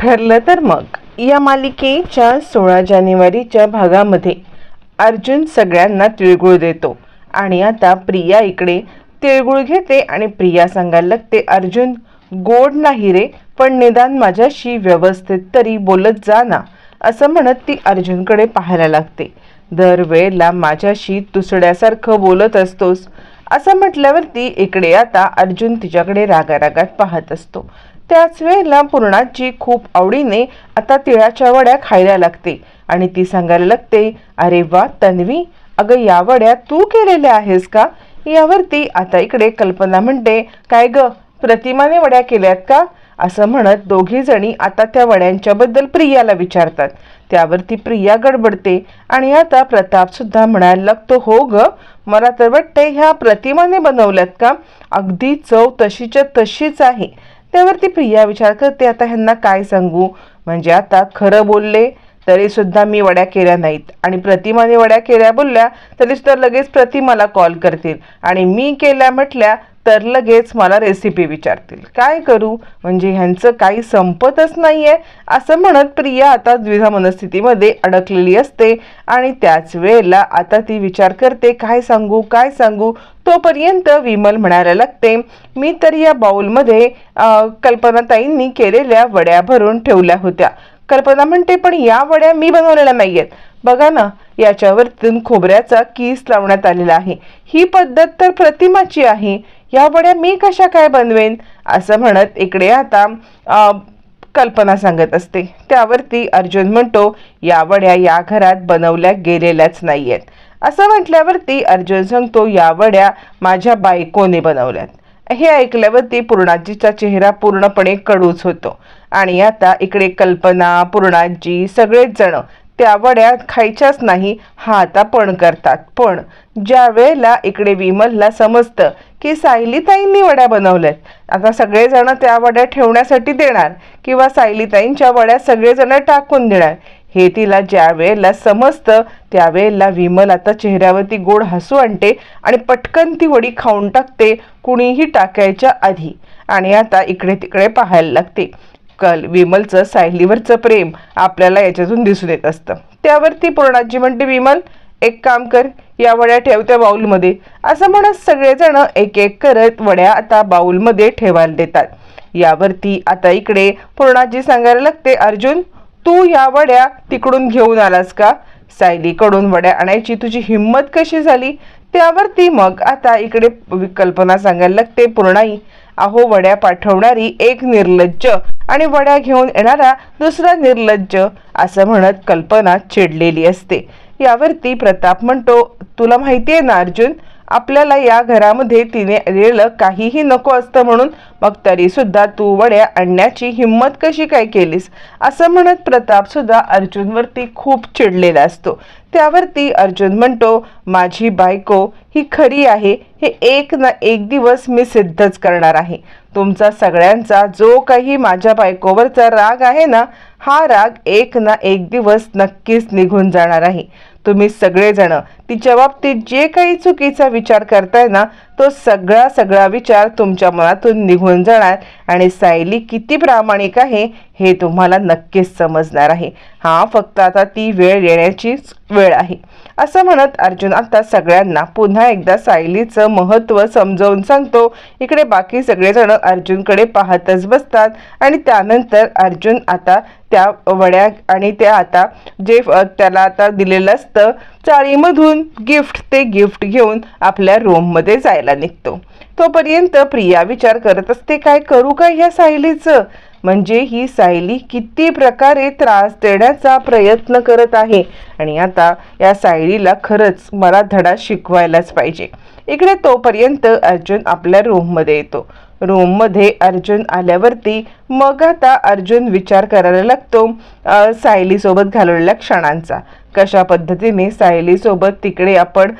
ठरलं तर मग. या मालिकेच्या सोळा जानेवारीच्या भागामध्ये अर्जुन सगळ्यांना तिळगुळ देतो. आणि आता प्रिया इकडे तिळगुळ घेते आणि प्रिया सांगायला लागते अर्जुन गोड नाही रे पण निदान माझ्याशी व्यवस्थित तरी बोलत जा ना असं म्हणत ती अर्जुनकडे पाहायला लागते. दरवेळेला माझ्याशी तुसड्यासारखं बोलत असतोस असं म्हटल्यावरती इकडे आता अर्जुन तिच्याकडे रागारागात पाहत असतो. त्याच वेळेला पूर्णाजी खूप आवडीने आता तिळाच्या वड्या खायला लागते आणि ती सांगायला लागते अरे वा तन्वी अगं या वड्या तू केलेल्या आहेस का? यावरती आता इकडे कल्पना म्हणते काय ग प्रतिमाने वड्या केल्यात का? असं म्हणत दोघी जणी आता त्या वड्यांच्याबद्दल प्रियाला विचारतात. त्यावरती प्रिया गडबडते आणि आता प्रताप सुद्धा म्हणायला लागतो हो ग मला तर वाटते ह्या प्रतिमाने बनवल्यात का? अगदी चव तशीच्या तशीच आहे. त्यावरती प्रिया विचार करते आता ह्यांना काय सांगू? म्हणजे आता खरं बोलले तरी सुद्धा मी वड्या केल्या नाहीत. आणि प्रतिमाने वड्या केल्या बोलल्या तरी सुद्धा लगेच प्रतिमाला कॉल करतील. आणि मी केल्या म्हटल्या तर लगेच मला रेसिपी विचारतील. काय करू? म्हणजे ह्यांचं काही संपतच नाही आहे असं म्हणत प्रिया आता द्विधा मनस्थितीमध्ये अडकलेली असते आणि त्याच वेळेला आता ती विचार करते काय सांगू? काय सांगू? तोपर्यंत विमल म्हणायला लागते मी तर या बाऊलमध्ये कल्पनाताईंनी केलेल्या वड्या भरून ठेवल्या होत्या. कल्पना म्हणते पण या वड्या मी बनवलेल्या नाही आहेत बघा ना याच्यावरतून खोबऱ्याचा कीस लावण्यात आलेला आहे. ही पद्धत तर प्रतिमाची आहे. या वड्या मी कशा काय बनवेन? असं म्हणत इकडे आता कल्पना सांगत असते. त्यावरती अर्जुन म्हणतो या वड्या या घरात बनवल्या गेलेल्याच नाहीयेत. असं म्हटल्यावरती अर्जुन सांगतो या वड्या माझ्या बायकोने बनवल्यात. हे ऐकल्यावरती पूर्णाजीचा चेहरा पूर्णपणे कडूच होतो. आणि आता इकडे कल्पना पूर्णाजी सगळेच जण त्या वड्या खायच्याच नाही हा आता पण करतात. पण ज्या वेळेला इकडे विमलला समजतं की सायलीताईंनी वड्या बनवल्यात आता सगळेजण त्या वड्या ठेवण्यासाठी देणार किंवा सायलीताईंच्या वड्या सगळेजण टाकून देणार हे तिला ज्या वेळेला समजतं त्यावेळेला विमल आता चेहऱ्यावरती गोड हसू आणते आणि पटकन ती वडी खाऊन टाकते कुणीही टाकायच्या आधी. आणि आता इकडे तिकडे पाहायला लागते. कल विमलचं सायलीवरचं प्रेम आपल्याला याच्यातून दिसून येत असतं. त्यावरती पूर्णाजी म्हणते विमल एक काम कर या वड्या ठेव त्या बाऊलमध्ये. असं म्हणत सगळेजण एक एक करत वड्या आता बाऊलमध्ये ठेवायला देतात. यावरती आता इकडे पूर्णाजी सांगायला लागते अर्जुन तू या वड्या तिकडून घेऊन आलास का? सायलीकडून वड्या आणायची तुझी हिंमत कशी झाली? त्यावरती मग आता इकडे कल्पना सांगायला लागते पूर्णाई अहो वड्या पाठवणारी एक निर्लज्ज आणि वड्या घेऊन येणारा दुसरा निर्लज्ज असं म्हणत कल्पना चिडलेली असते. यावरती प्रताप म्हणतो तुला माहिती आहे ना अर्जुन आपल्याला या घरामध्ये तिने आलेलं काहीही नको असतं म्हणून. मग तरी सुद्धा तू वड्या आणण्याची हिंमत कशी काय केलीस? असं म्हणत प्रताप सुद्धा अर्जुनवरती खूप चिडलेला असतो. त्यावरती अर्जुन म्हणतो माझी बायको ही खरी आहे. हे एक ना एक दिवस मी सिद्धच करणार आहे. तुमचा सगळ्यांचा जो काही माझ्या बायकोवरचा राग आहे ना हा राग एक ना एक दिवस नक्कीच निघून जाणार आहे. तुम्ही सगळेजण. तिच्या बाबतीत जे काही चुकीचा विचार करताय ना तो सगळा सगळा विचार तुमच्या मनातून निघून जाणार आणि सायली किती प्रामाणिक आहे हे तुम्हाला नक्कीच समजणार आहे. हा फक्त आता ती वेळ येण्याचीच वेळ आहे. असं म्हणत अर्जुन आता सगळ्यांना पुन्हा एकदा सायलीचं महत्त्व समजावून सांगतो. इकडे बाकी सगळेजण अर्जुनकडे पाहतच बसतात आणि त्यानंतर अर्जुन आता त्या वड्या आणि त्या आता जे त्याला आता दिलेलं असतं चाळीमधून गिफ्ट ते गिफ्ट घेऊन आपल्या रूममध्ये जायला निघतो. तोपर्यंत प्रिया विचार करत असते काय करू काय ह्या सायलीचं? म्हणजे ही सायली किती प्रकारे त्रास देण्याचा प्रयत्न करत आहे. आणि आता या सायलीला खरंच मला धडा शिकवायलाच पाहिजे. इकडे तोपर्यंत अर्जुन आपल्या रूममध्ये येतो. रूममध्ये अर्जुन आल्यावरती मग आता अर्जुन विचार करायला लागतो सायलीसोबत घालवलेल्या क्षणांचा. कशा पद्धतीने सायलीसोबत तिकडे आपण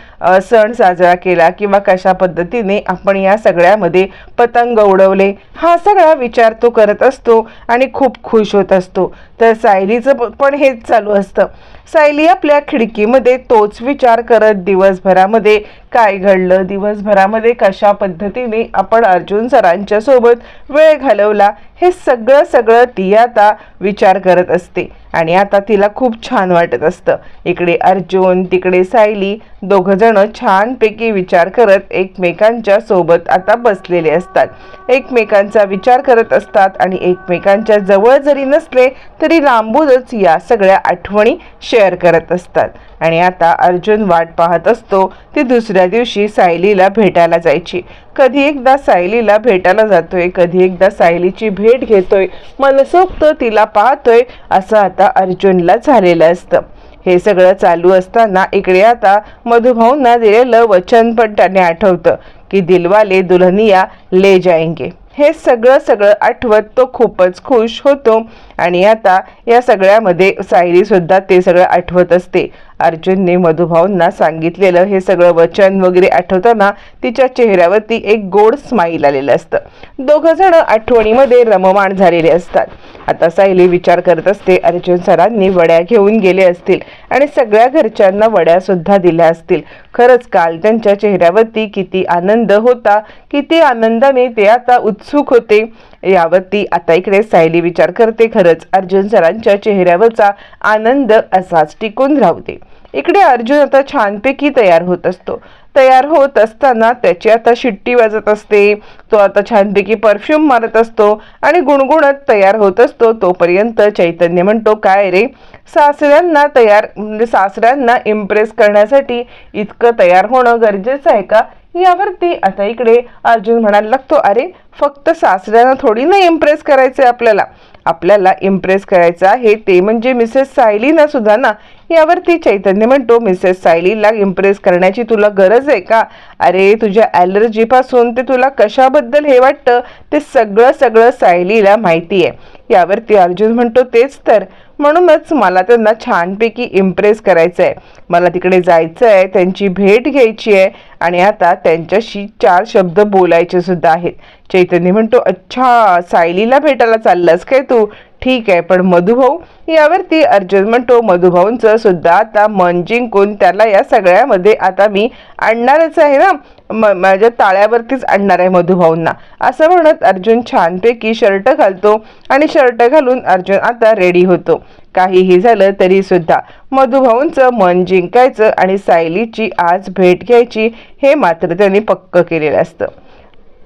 सण साजरा केला किंवा कशा पद्धतीने आपण या सगळ्यामध्ये पतंग उडवले हा सगळा विचार तो करत असतो आणि खूप खुश होत असतो. तर सायलीचं प- पण हेच चालू असतं. सायली आपल्या खिडकीमध्ये तोच विचार करत दिवसभरामध्ये काय घडलं दिवसभरामध्ये कशा पद्धतीने आपण अर्जुन सरांच्या सोबत वेळ घालवला हे सगळं सगळं ती आता विचार करत असते. आणि आता तिला खूप छान वाटत असतं. इकडे अर्जुन तिकडे सायली दोघंजणं छानपैकी विचार करत एकमेकांच्या सोबत आता बसलेले असतात. एकमेकांचा विचार करत असतात आणि एकमेकांच्या जवळ जरी नसले तरी लांबूनच या सगळ्या आठवणी शेअर करत असतात. आणि आता अर्जुन वाट पाहत असतो ती दुसऱ्या दिवशी सायलीला भेटायला जायची. कधी एकदा सायलीला भेटायला जातोय कधी एकदा सायलीची भेट घेतोय. मनसोक्त तिला पाहतोय असं आता अर्जुनला झालेलं असतं. हे सगळं चालू असताना इकडे आता मधुभाऊंना दिलेलं वचन पण त्याने आठवतं की दिलवाले दुल्हनिया ले जाएंगे हे सगळं सगळं आठवत तो खूपच खुश होतो. आणि आता या सगळ्यामध्ये सायरीसुद्धा ते सगळं आठवत असते. अर्जुनने मधुभाऊंना सांगितलेलं हे सगळं वचन वगैरे आठवताना तिच्या चेहऱ्यावरती एक गोड स्माईल आलेलं असतं. दोघं जण आठवणीमध्ये रममाण झालेले असतात. आता सायली विचार करत असते अर्जुन सरांनी वड्या घेऊन गेले असतील आणि सगळ्या घरच्यांना वड्यासुद्धा दिल्या असतील. खरंच काल त्यांच्या चेहऱ्यावरती किती आनंद होता किती आनंदाने ते आता उत्सुक होते. यावर ती आता इकडे सायली विचार करते. खरंच अर्जुन सरांच्या चेहऱ्यावरचा आनंद असाच टिकून राहू दे. इकडे अर्जुन आता छानपैकी तयार होत असतो. तयार होत असताना त्याची आता शिट्टी वाजत असते. तो आता छानपैकी परफ्यूम मारत असतो आणि गुणगुणत तयार होत असतो. तोपर्यंत चैतन्य म्हणतो काय रे? सासऱ्यांना तयार म्हणजे सासऱ्यांना इम्प्रेस करण्यासाठी इतकं तयार होणं गरजेचं आहे का? यावरती आता इकडे अर्जुन म्हणायला लागतो अरे फक्त सासऱ्यानं थोडी ना इम्प्रेस करायचं आपल्याला. आपल्याला इम्प्रेस करायचं आहे ते म्हणजे मिसेस सायलीना सुद्धा ना यावरती चैतन्य म्हणतो मिसेस सायलीला इम्प्रेस करण्याची तुला गरज आहे का? अरे तुझ्या ॲलर्जीपासून ते तुला कशाबद्दल हे वाटतं? ते सगळं सगळं सायलीला माहिती आहे. यावरती अर्जुन म्हणतो तेच तर. म्हणूनच मला त्यांना छानपैकी इम्प्रेस करायचं आहे मला तिकडे जायचं आहे त्यांची भेट घ्यायची आहे आणि आता त्यांच्याशी चार शब्द बोलायचे सुद्धा आहेत. चैतन्य म्हणतो अच्छा सायलीला भेटायला चाललास काय तू? ठीक आहे पण मधुभाऊ यावरती अर्जुन म्हणतो मधुभाऊंचं सुद्धा आता मन जिंकून त्याला या सगळ्यामध्ये आता मी आणणारच आहे ना. म माझ्या ताळ्यावरतीच आणणार आहे मधुभाऊंना. असं म्हणत अर्जुन छानपैकी शर्ट घालतो आणि शर्ट घालून अर्जुन आता रेडी होतो. काहीही झालं तरी सुद्धा मधुभाऊंचं मन जिंकायचं आणि सायलीची आज भेट घ्यायची हे मात्र त्यांनी पक्क केलेलं असतं.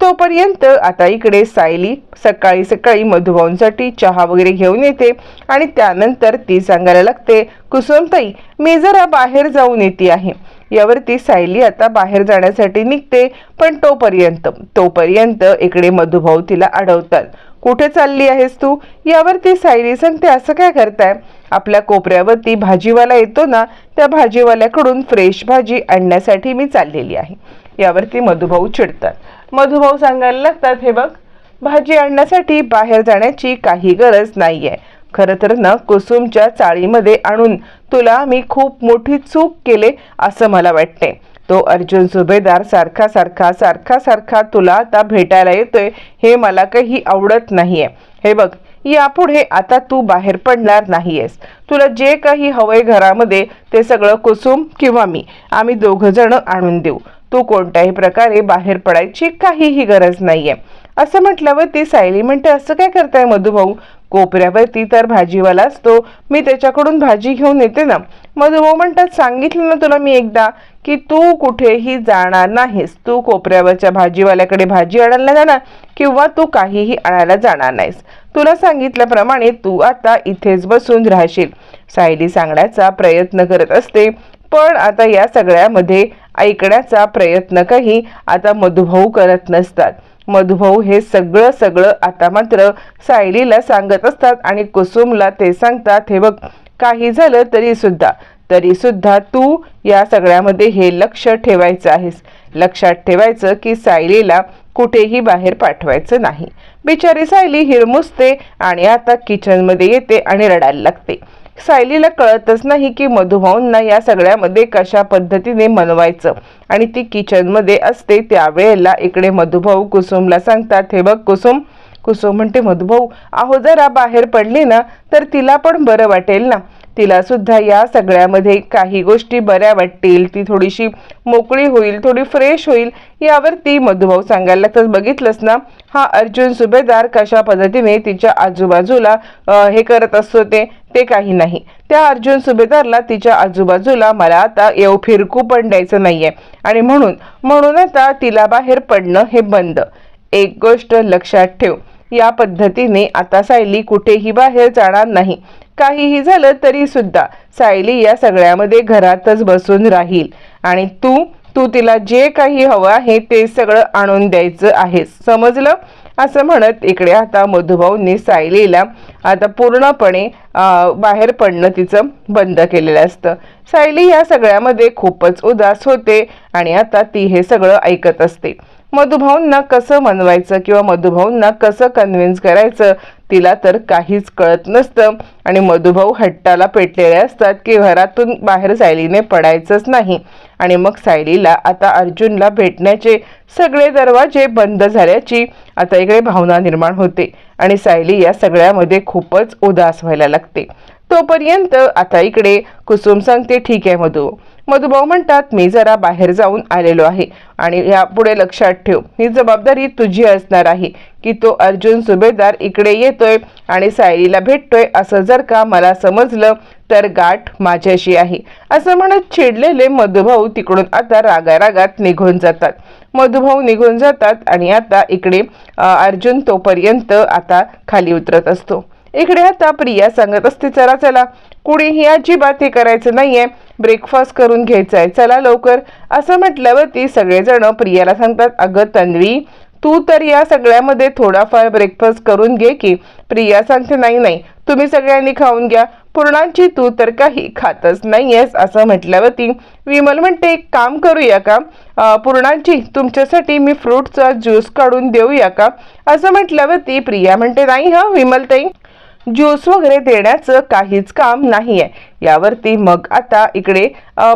तोपर्यंत आता इकडे सायली सकाळी सकाळी मधुभाऊंसाठी चहा वगैरे घेऊन येते आणि त्यानंतर ती सांगायला लागते कुसुमताई मी जरा बाहेर जाऊन येते आहे. यावरती सायली आता बाहेर जाण्यासाठी निघते पण तोपर्यंत तोपर्यंत इकडे मधुभाऊ तिला अडवतात. कुठे चालली आहेस तू? यावरती सायली सांगते असं काय करताय? आपल्या कोपऱ्यावरती भाजीवाला येतो ना त्या भाजीवाल्याकडून फ्रेश भाजी आणण्यासाठी मी चाललेली आहे. यावरती मधुभाऊ चिडतात. मधुभाऊ सांगायला लागतात हे बघ भाजी आणण्यासाठी बाहेर जाण्याची काही गरज नाहीये. खरं तर ना कुसुमच्या चाळीमध्ये आणून तुला मी खूप मोठी चूक केले असं मला वाटते. तो अर्जुन सुभेदार सारखा सारखा सारखा सारखा तुला आता भेटायला येतोय हे मला काही आवडत नाहीये. हे बघ यापुढे आता तू बाहेर पडणार नाहीयेस. तुला जे काही हवंय घरामध्ये ते सगळं कुसुम किंवा मी. आम्ही दोघं जण आणून देऊ. तू कोणत्याही प्रकारे बाहेर पडायची काहीही गरज नाहीये. असं म्हटल्यावर ती सायली म्हणते असं काय करताय मधुभाऊ? कोपऱ्यावरती तर भाजीवाला असतो. मी त्याच्याकडून भाजी घेऊन येते ना. मधुभाऊ म्हणतात सांगितलं ना तुला मी एकदा की तू कुठेही जाणार नाहीस. तू कोपऱ्यावरच्या भाजीवाल्याकडे भाजी आणायला जाणार किंवा तू काहीही आणायला जाणार नाहीस. तुला सांगितल्याप्रमाणे तू आता इथेच बसून राहशील. सायली सांगण्याचा प्रयत्न करत असते पण आता या सगळ्यामध्ये ऐकण्याचा प्रयत्न काही आता मधुभाऊ करत नसतात. मधुभाऊ हे सगळं सगळं आता मात्र सायलीला सांगत असतात आणि कुसुमला ते सांगतात हे बघ काही झालं तरी सुद्धा. तरी सुद्धा तू या सगळ्यामध्ये हे लक्ष ठेवायचं आहेस. लक्षात ठेवायचं की सायलीला कुठेही बाहेर पाठवायचं नाही. बिचारी सायली हिरमुसते आणि आता किचनमध्ये येते आणि रडायला लागते. सायलीला कळतच नाही की मधुभाऊंना या सगळ्यामध्ये कशा पद्धतीने मनवायचं. आणि ती किचनमध्ये असते त्यावेळेला इकडे मधुभाऊ कुसुमला सांगतात हे बघ कुसुम. कुसुम म्हणते मधुभाऊ अहो जरा बाहेर पडली ना तर तिला पण बरं वाटेल ना. तिला सुद्धा या सगळ्यामध्ये काही गोष्टी बऱ्या वाटतील. ती थोडीशी मोकळी होईल थोडी फ्रेश होईल. यावर ती मधुभाऊ सांगायला तर बघितलंच ना हा अर्जुन सुभेदार कशा पद्धतीने तिच्या आजूबाजूला हे करत असतो ते? ते काही नाही. त्या अर्जुन सुभेदारला तिच्या आजूबाजूला मला आता येऊ फिरकू पण द्यायचं नाहीये. आणि म्हणून म्हणून आता तिला बाहेर पडणं हे बंद. एक गोष्ट लक्षात ठेव या पद्धतीने आता सायली कुठेही बाहेर जाणार नाही. काहीही झालं तरी सुद्धा सायली या सगळ्यामध्ये घरातच बसून राहील. आणि तू तू तिला जे काही हवं आहे ते सगळं आणून द्यायचं आहे. समजलं? असं म्हणत इकडे आता मधुभाऊंनी सायलीला आता पूर्णपणे बाहेर पडणं तिचं बंद केलेलं असतं. सायली या सगळ्यामध्ये खूपच उदास होते आणि आता ती हे सगळं ऐकत असते. मधुभाऊंना कसं मनवायचं किंवा मधुभाऊंना कसं कन्व्हिन्स करायचं तिला तर काहीच कळत नसतं. आणि मधुभाऊ हट्टाला पेटलेले असतात की घरातून बाहेर सायलीने पडायचंच नाही. आणि मग सायलीला आता अर्जुनला भेटण्याचे सगळे दरवाजे बंद झाल्याची आता इकडे भावना निर्माण होते आणि सायली या सगळ्यामध्ये खूपच उदास व्हायला लागते. तोपर्यंत आता इकडे कुसुम सांगते ठीक आहे मधु. मधुभाऊ म्हणतात मी जरा बाहेर जाऊन आलेलो आहे आणि यापुढे लक्षात ठेव. ही जबाबदारी तुझी असणार आहे. की तो अर्जुन सुभेदार इकडे येतोय आणि सायलीला भेटतोय. असं जर का मला समजलं तर गाठ माझ्याशी आहे. असं म्हणत चिडलेले मधुभाऊ तिकडून आता रागारागात निघून जातात. मधुभाऊ निघून जातात आणि आता इकडे अर्जुन तोपर्यंत आता खाली उतरत असतो. इकडे आता प्रिया सांगत असते चला चला. कुणीही अजिबात हे करायचं नाहीये. ब्रेकफास्ट करून घ्यायचा आहे चला लवकर. असं म्हटल्यावर ती सगळेजण प्रियाला सांगतात अगं तन्वी तू तर या सगळ्यामध्ये थोडाफार ब्रेकफास्ट करून घे की प्रिया सांगते नाही नाही तुम्ही सगळ्यांनी खाऊन घ्या. पूर्णांची तू तर काही खातच नाहीयेस असं म्हटल्यावर ती विमल म्हणते एक काम करूया का? पूर्णांची तुमच्यासाठी मी फ्रूटचा ज्यूस काढून देऊया का? असं म्हटल्यावर ती प्रिया म्हणते नाही हा विमलताई. ज्यूस वगैरे देण्याचं काहीच काम नाही आहे यावरती मग आता इकडे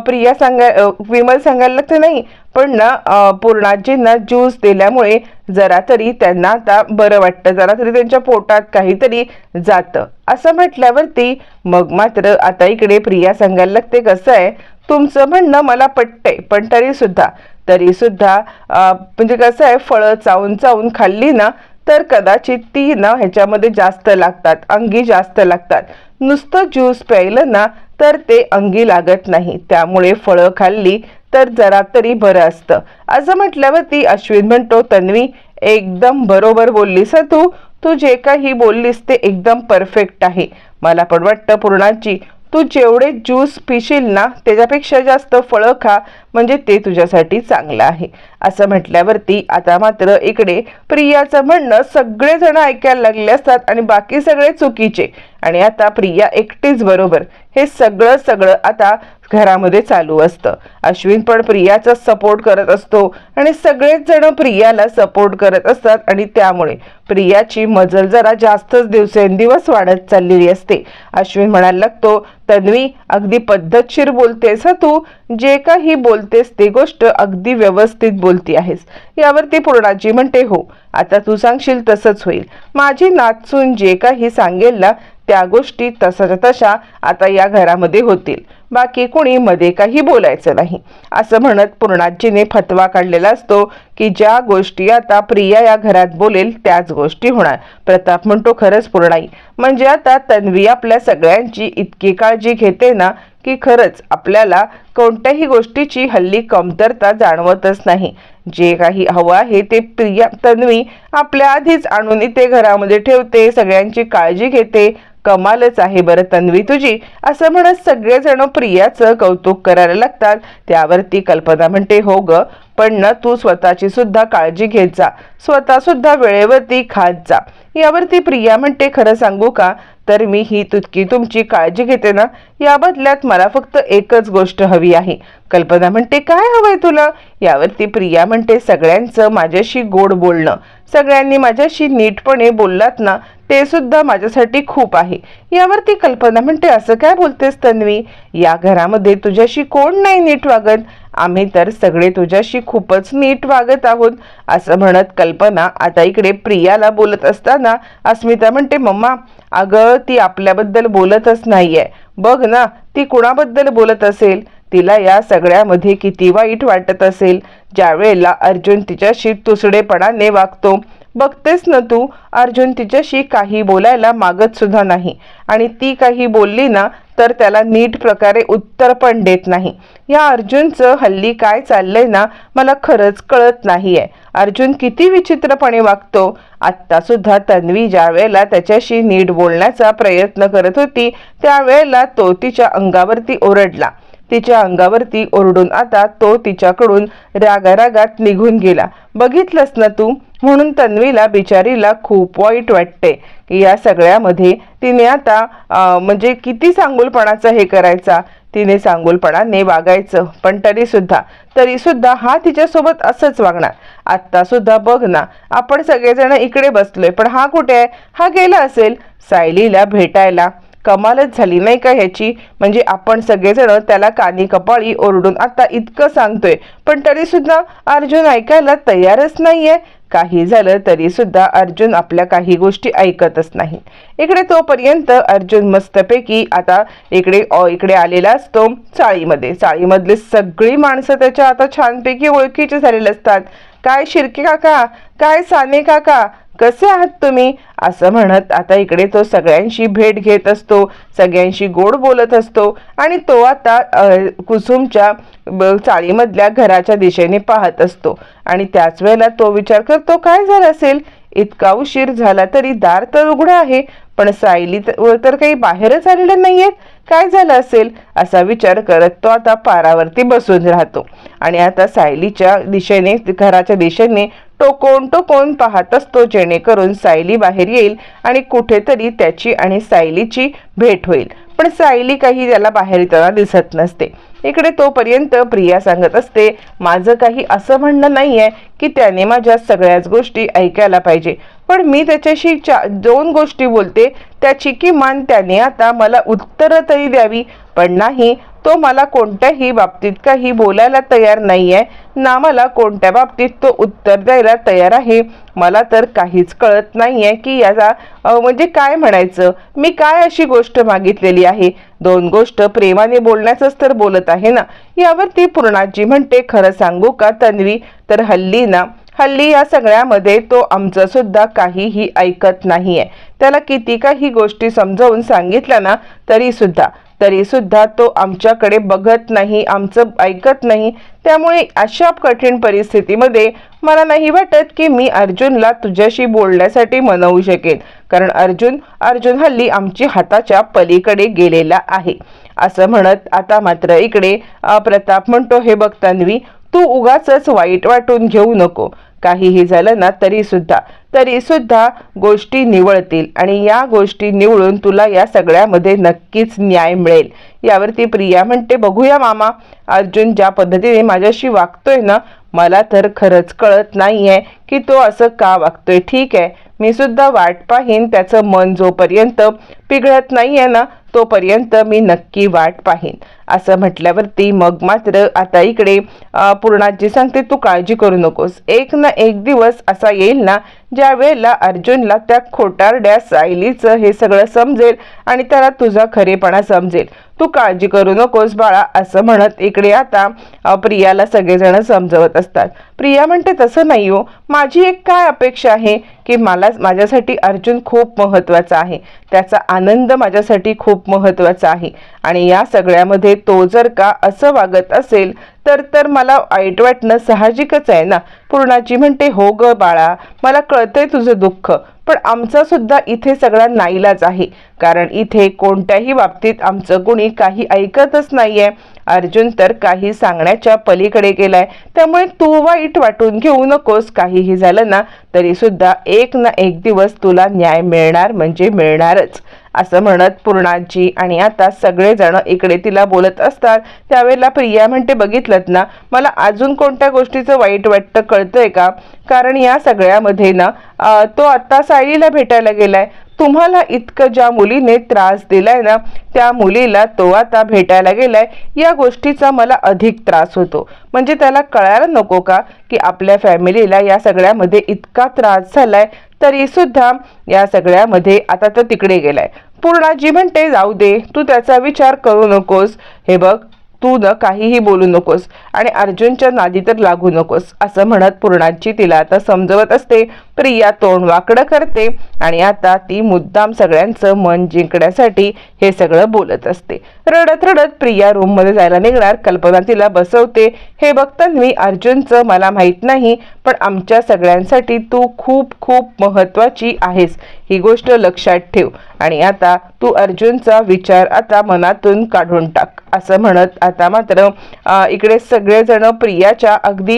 प्रिया सांगाय विमल सांगायला लागते नाही पण ना पूर्णाजींना ज्यूस दिल्यामुळे जरा तरी त्यांना आता बरं वाटतं. जरा तरी त्यांच्या पोटात काहीतरी जातं. असं म्हटल्यावरती मग मात्र आता इकडे प्रिया सांगायला लागते कसं आहे? तुमचं म्हणणं मला पटतंय पण तरीसुद्धा तरीसुद्धा म्हणजे कसं आहे? फळं चावून चावून खाल्ली ना तर कदाचित ती ना ह्याच्यामध्ये जास्त लागतात अंगी जास्त लागतात. नुसतं ज्यूस प्यायलं ना तर ते अंगी लागत नाही. त्यामुळे फळं खाल्ली तर जरा तरी बरं असतं. असं म्हटल्यावर ती अश्विन म्हणतो तन्वी एकदम बरोबर बोललीस तू. तू जे काही बोललीस ते एकदम परफेक्ट आहे. मला पण वाटतं पूर्णाची तू जेवढे ज्यूस पिशील ना त्याच्यापेक्षा जास्त फळं खा म्हणजे ते तुझ्यासाठी चांगलं आहे. असं म्हटल्यावरती आता मात्र इकडे प्रियाचं म्हणणं सगळेजण ऐकायला लागले असतात आणि बाकी सगळे चुकीचे. आणि आता प्रिया एकटीच बरोबर. हे सगळं सगळं आता घरामध्ये चालू असतं. अश्विन पण प्रियाचा सपोर्ट करत असतो आणि सगळेच जण प्रियाला सपोर्ट करत असतात आणि त्यामुळे प्रियाची मजल जरा जास्तच दिवसेंदिवस वाढत चाललेली असते. अश्विन म्हणायला लागतो तन्वी अगदी पद्धतशीर बोलतेस हा तू. जे काही बोलतेस ती गोष्ट अगदी व्यवस्थित बोलती आहेस. यावरती पूर्णाजी म्हणते हो आता तू सांगशील तसंच होईल. माझी नाचून जे काही सांगेल ना त्या गोष्टी तसाच्या तशा आता या घरामध्ये होतील. बाकी कुणी मध्ये काही बोलायचं नाही. असं म्हणत पूर्णाजीने फतवा काढलेला असतो की ज्या गोष्टी आता प्रिया या घरात बोलेल त्याच गोष्टी होणार. प्रताप म्हणतो खरंच पूर्णाई म्हणजे आता तन्वी आपल्या सगळ्यांची इतकी काळजी घेते ना की खरंच आपल्याला कोणत्याही गोष्टीची हल्ली कमतरता जाणवतच नाही. जे काही हवं आहे ते प्रिया तन्वी आपल्या आधीच आणून इथे घरामध्ये ठेवते सगळ्यांची काळजी घेते कमालच आहे बरं तन्वी तुझी असं म्हणत सगळेजण प्रियाचं कौतुक करायला लागतात. त्यावरती कल्पना म्हणते हो ग पण ना तू स्वतःची सुद्धा काळजी घेत जा. स्वतः सुद्धा वेळेवरती खात जा. यावरती प्रिया म्हणते खरं सांगू का? तर मी ही तुतकी तुमची काळजी घेते ना? या बदल्यात मला फक्त एकच गोष्ट हवी आहे. कल्पना म्हणते काय हवंय तुला? यावरती प्रिया म्हणते सगळ्यांचं माझ्याशी गोड बोलणं. सगळ्यांनी माझ्याशी नीटपणे बोललात ना ते सुद्धा माझ्यासाठी खूप आहे. यावरती कल्पना म्हणते असं काय बोलतेस तन्वी? या घरामध्ये तुझ्याशी कोण नाही नीट वागत? आम्ही तर सगळे तुझ्याशी खूपच नीट वागत आहोत असं म्हणत कल्पना आता इकडे प्रियाला बोलत असताना अस्मिता म्हणते मम्मा अगं ती आपल्याबद्दल बोलतच नाहीये. बघ ना ती कुणाबद्दल बोलत असेल? तिला या सगळ्यामध्ये किती वाईट वाटत असेल. ज्यावेळेला अर्जुन तिच्याशी तुसडेपणाने वागतो. बघतेस ना तू अर्जुन तिच्याशी काही बोलायला मागत सुद्धा नाही. आणि ती काही बोलली ना तर त्याला नीट प्रकारे उत्तर पण देत नाही. या अर्जुनचं हल्ली काय चाललंय ना मला खरंच कळत नाहीये. अर्जुन किती विचित्रपणे वागतो. आत्ता सुद्धा तन्वी ज्या वेळेला त्याच्याशी नीट बोलण्याचा प्रयत्न करत होती त्यावेळेला तो तिच्या अंगावरती ओरडला. तिच्या अंगावरती ओरडून आता तो तिच्याकडून रागारागात निघून गेला. बघितलंस ना तू? म्हणून तन्वीला बिचारीला खूप वाईट वाटते. की या सगळ्यामध्ये तिने आता म्हणजे किती सांगुलपणाचं हे करायचा? तिने सांगुलपणाने वागायचं पण तरी सुद्धा तरी सुद्धा हा तिच्यासोबत असंच वागणार. आत्ता सुद्धा बघ ना आपण सगळेजण इकडे बसलोय पण हा कुठे आहे? हा गेला असेल? सायलीला भेटायला. कमालच झाली नाही का ह्याची? म्हणजे आपण सगळेजण त्याला कानी कपाळी ओरडून आता इतकं सांगतोय. पण तरी सुद्धा अर्जुन ऐकायला तयारच नाहीये. काही झालं तरी सुद्धा अर्जुन आपल्या काही गोष्टी ऐकतच नाही. इकडे तोपर्यंत अर्जुन मस्तपैकी आता इकडे इकडे आलेला असतो चाळीमध्ये. चाळीमधली सगळी माणसं त्याच्या आता छानपैकी ओळखीचे झालेले असतात. काय शिर्के काका? काय साने काका? कसे आहात तुम्ही? असं म्हणत आता इकडे तो सगळ्यांशी भेट घेत असतो सगळ्यांशी गोड बोलत असतो आणि तो आता कुसुमच्या चाळीमधल्या घराच्या दिशेने पाहत असतो. आणि त्याच वेळेला तो विचार करतो काय झालं असेल? इतका उशीर झाला तरी दार तर उघडं आहे पण सायली तर तर काही बाहेरच आलेलं नाहीयेत काय झालं असेल? असा विचार करत तो आता पारावरती बसून राहतो. आणि आता सायलीच्या दिशेने घराच्या दिशेने टोकोन टोकोन पाहत असतो जेणेकरून सायली बाहेर येईल आणि कुठेतरी त्याची आणि सायलीची भेट होईल. पण सायली काही त्याला बाहेर येताना दिसत नसते. इकडे तोपर्यंत प्रिया सांगत असते माझं काही असं म्हणणं नाही आहे की त्याने माझ्या सगळ्याच गोष्टी ऐकायला पाहिजे. पण मी त्याच्याशी चा दोन गोष्टी बोलते त्याची किमान त्याने आता मला उत्तरं तरी द्यावी. पण नाही तो मला कोणत्याही बाबतीत काही बोलायला तयार नाही आहे ना मला कोणत्या बाबतीत तो उत्तर द्यायला तयार आहे. मला तर काहीच कळत नाही आहे की याचा म्हणजे काय म्हणायचं? मी काय अशी गोष्ट मागितलेली आहे? दोन गोष्ट प्रेमाने बोलण्याचंच तर बोलत आहे ना? यावरती पूर्णाजी म्हणते खरं सांगू का तन्वी? तर हल्ली ना हल्ली या सगळ्यामध्ये तो आमचं सुद्धा काहीही ऐकत नाहीये. त्याला किती काही गोष्टी समजावून सांगितल्या ना तरी सुद्धा तरी सुद्धा तो आमच्याकडे बघत नाही आमचं ऐकत नाही. त्यामुळे अशा कठीण परिस्थितीमध्ये मला नाही वाटत की मी अर्जुनला तुझ्याशी बोलण्यासाठी मनवू शकेन. कारण अर्जुन अर्जुन हल्ली आमची हाताच्या पलीकडे गेलेला आहे. असं म्हणत आता मात्र इकडे प्रताप म्हणतो हे बघ तन्वी तू उगाच वाईट वाटून घेऊ नको. काहीही झालं ना तरी सुद्धा तरी सुद्धा गोष्टी निवळतील. आणि या गोष्टी निवळून तुला या सगळ्यामध्ये नक्कीच न्याय मिळेल. यावरती प्रिया म्हणते बघूया मामा अर्जुन ज्या पद्धतीने माझ्याशी वागतोय ना मला तर खरंच कळत नाही आहे की तो असं का वागतोय. ठीक आहे मी सुद्धा वाट पाहीन त्याचं मन जोपर्यंत पिघळत नाही आहे ना तोपर्यंत मी नक्की वाट पाहीन. असं म्हटल्यावरती मग मात्र आता इकडे पूर्णाजी सांगते तू काळजी करू नकोस. एक ना एक दिवस असा येईल ना ज्या वेळेला अर्जुनला त्या खोटारड्या सायलीचं हे सगळं समजेल आणि त्याला तुझा खरेपणा समजेल. तू काळजी करू नकोस बाळा असं म्हणत इकडे आता प्रियाला सगळेजण समजवत असतात. प्रिया म्हणते तसं नाही हो माझी एक काय अपेक्षा आहे की मला माझ्यासाठी अर्जुन खूप महत्त्वाचा आहे. त्याचा आनंद माझ्यासाठी खूप महत्त्वाचा आहे. आणि या सगळ्यामध्ये तो जर का असं वागत असेल तर तर मला वाईट वाटणं साहजिकच आहे ना. पूर्णाजी म्हणते हो ग बाळा मला कळतंय तुझं दुःख पण आमचा सुद्धा इथे सगळा नाईलाज आहे. कारण इथे कोणत्याही बाबतीत आमचं कुणी काही ऐकतच नाहीये. अर्जुन तर काही सांगण्याच्या पलीकडे गेलाय. त्यामुळे तू वाईट वाटून घेऊ नकोस काहीही झालं ना तरी सुद्धा एक ना एक दिवस तुला न्याय मिळणार म्हणजे मिळणारच. असं म्हणत पूर्णाजी आणि आता सगळेजण इकडे तिला बोलत असतात. त्यावेळेला प्रिया म्हणते बघितलं ना मला अजून कोणत्या गोष्टीचं वाईट वाटतं कळतंय का? कारण या सगळ्यामध्ये ना तो आत्ता सायलीला भेटायला गेलाय. तुम्हाला इतकं ज्या मुलीने त्रास दिलाय ना त्या मुलीला तो आता भेटायला गेलाय. या गोष्टीचा मला अधिक त्रास होतो. म्हणजे त्याला कळायला नको का की आपल्या फॅमिलीला या सगळ्यामध्ये इतका त्रास झालाय तरी सुद्धा या सगळ्यामध्ये आता तो तिकडे गेलाय. पूर्णाजी म्हणते जाऊ दे तू त्याचा विचार करू नकोस. हे बघ तू न काहीही बोलू नकोस आणि अर्जुनच्या नादी तर लागू नकोस असं म्हणत पूर्णाची तिला आता समजवत असते. प्रिया तोंड वाकडं करते आणि आता ती मुद्दाम सगळ्यांचं मन जिंकण्यासाठी हे सगळं बोलत असते. रडत रडत प्रिया रूममध्ये जायला निघणार कल्पना तिला बसवते. हे बघताना अर्जुनचं मला माहीत नाही पण आमच्या सगळ्यांसाठी तू खूप खूप महत्त्वाची आहेस. ही गोष्ट लक्षात ठेव. आणि आता तू अर्जुनचा विचार आता मनातून काढून टाक. असं म्हणत आता मात्र इकडे सगळेजण प्रियाच्या अगदी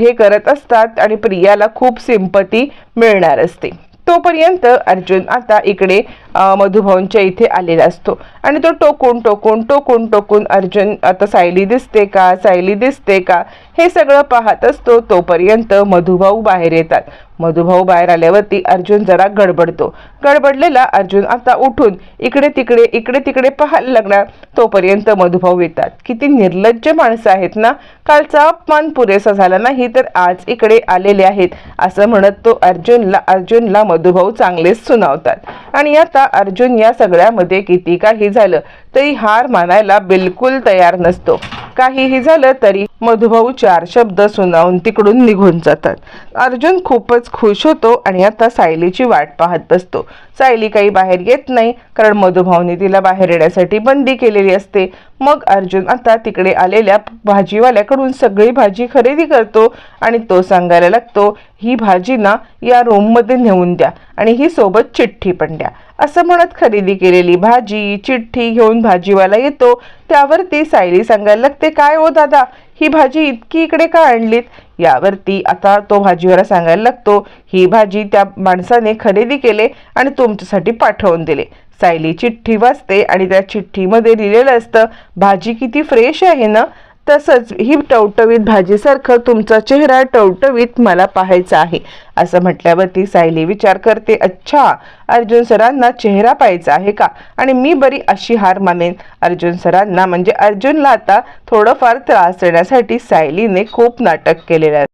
हे करत असतात आणि प्रियाला खूप सिंपती मिळणार असते. तोपर्यंत अर्जुन आता इकडे मधुभाऊंच्या इथे आलेला असतो. आणि तो टोकून टोकून टोकून टोकून अर्जुन आता सायली दिसते का? सायली दिसते का? हे सगळं पाहत असतो. तोपर्यंत मधुभाऊ बाहेर येतात. मधुभाऊ बाहेर आल्यावरती अर्जुन जरा गडबडतो. गडबडलेला अर्जुन आता उठून इकडे तिकडे इकडे तिकडे पाहायला लागणार तोपर्यंत मधुभाऊ येतात. किती निर्लज्ज माणसं आहेत ना? कालचा अपमान पुरेसा झाला नाही तर आज इकडे आलेले आहेत. असं म्हणत तो अर्जुनला अर्जुनला मधुभाऊ चांगलेच सुनावतात. आणि आता अर्जुन या सगळ्यामध्ये किती काही झालं. तरी हार मानायला बिलकुल तयार नसतो. काहीही झालं तरी मधुभाऊ चार शब्द सुनावून तिकडून निघून जातात. अर्जुन खूपच खुश होतो आणि आता सायलीची वाट पाहत बसतो. सायली काही बाहेर येत नाही कारण मधुभाऊने तिला बाहेर येण्यासाठी बंदी केलेली असते. मग अर्जुन आता तिकडे आलेल्या भाजीवाल्याकडून सगळी भाजी खरेदी करतो आणि तो सांगायला लागतो ही भाजी ना या रूममध्ये नेऊन द्या आणि ही सोबत चिठ्ठी पण द्या. असं म्हणत खरेदी केलेली भाजी चिठ्ठी घेऊन भाजीवाला येतो त्यावरती सायली सांगायला लागते काय हो दादा ही भाजी इतकी इकडे का आणलीत? यावरती आता तो भाजीवाला सांगायला लागतो ही भाजी त्या माणसाने खरेदी केले आणि तुमच्यासाठी पाठवून दिले. सायली चिठ्ठी वाचते आणि त्या चिठ्ठीमध्ये लिहिलेलं असतं भाजी किती फ्रेश आहे ना तसंच ही टवटवीत भाजीसारखं तुमचा चेहरा टवटवीत मला पाहायचा आहे. असं म्हटल्यावरती सायली विचार करते अच्छा अर्जुन सरांना चेहरा पाहायचा आहे का? आणि मी बरी अशी हार मानेन. अर्जुन सरांना म्हणजे अर्जुनला आता थोडंफार त्रास देण्यासाठी सायलीने खूप नाटक केलेलं आहे.